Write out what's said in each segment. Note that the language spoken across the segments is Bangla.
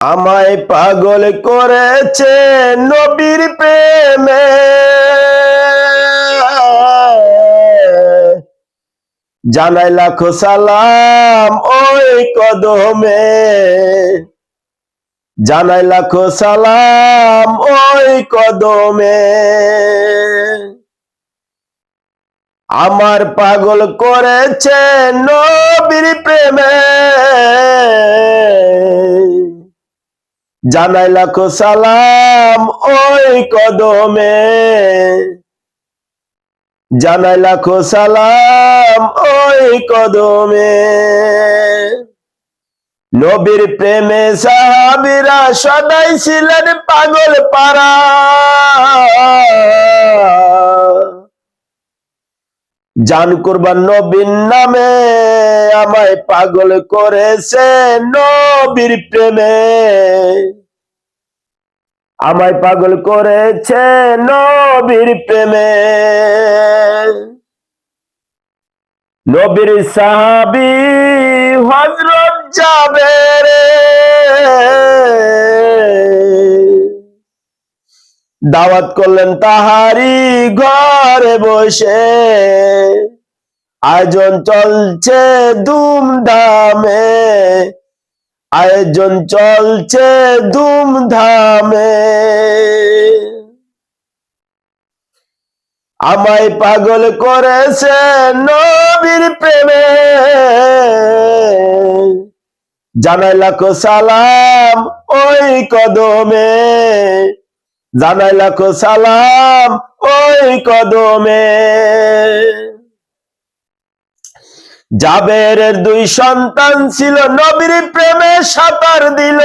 আমায় পাগল করেছে নবীর প্রেমে। জানাই লাখো সালাম ওই কদমে। জানাই লাখো সালাম ওই কদমে। আমার পাগল করেছে নবীর প্রেমে। জানাই লাখো সালাম ওই কদমে। জানাই লাখো সালাম ওই কদমে। নবীর প্রেমে সাহাবিরা সদাই ছিলেন পাগল পারা জান করবার নবীর নামে আমায় পাগল করেছে নবীর প্রেমে। আমায় পাগল করেছে নবীর প্রেমে। নবীর সাহাবি হজরত যাবে রে দাওয়াত করলেন তাহারি ঘরে বসে। আয়োজন চলছে ধুমধামে। আয়োজন চলছে ধুমধামে। আমায় পাগল করেছে নবীর প্রেমে। জানাই লাখো সালাম ওই কদমে। জানাই লাখো সালাম ওই কদমে। জাবেরের দুই সন্তান ছিল, নবীর প্রেমে সাঁতার দিল।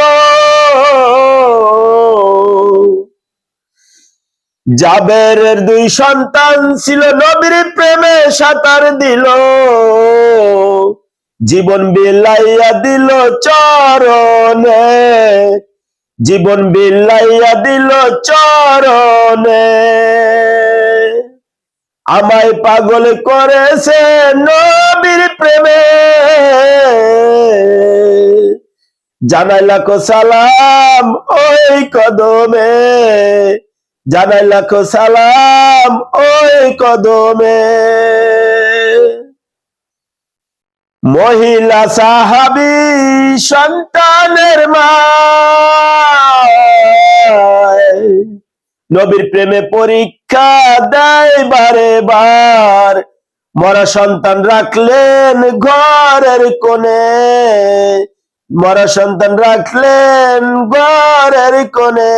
জাবেরের দুই সন্তান ছিল, নবীর প্রেমে সাঁতার দিল। জীবন বিলাইয়া দিল চরণে। জীবন বিলাইয়া দিল চরণে। আমায় পাগল করেছে নবীর প্রেমে। জানাই লাখো সালাম ওই কদমে। জানাই লাখো সালাম ওই কদমে। মহিলা সাহাবি সন্তানের নবীর প্রেমে পরীক্ষা দেয় বারে বার। মরা সন্তান রাখলেন ঘরের কোণে। মরা সন্তান রাখলেন ঘরের কোণে।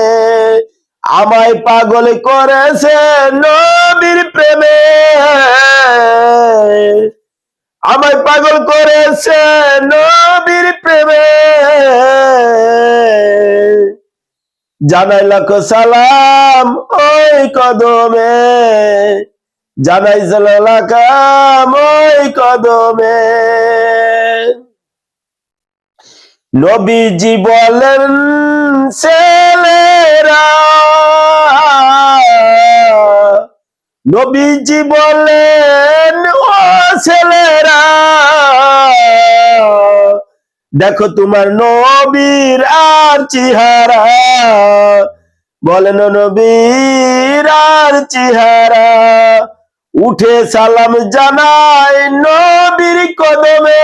আমায় পাগল করেছে নবীর প্রেমে। আমায় পাগল করেছে নবীর জানাই লাখো সালাম ওই কদমে। জানাই সালাম ওই কদমে। নবীজি বলেন, ছেলেরা। নবীজি বলেন, ও ছেলেরা। দেখো তোমার নবীর আর চেহারা। বলেন নবীর আর চেহারা। উঠে সালাম জানাই নবীর কদমে।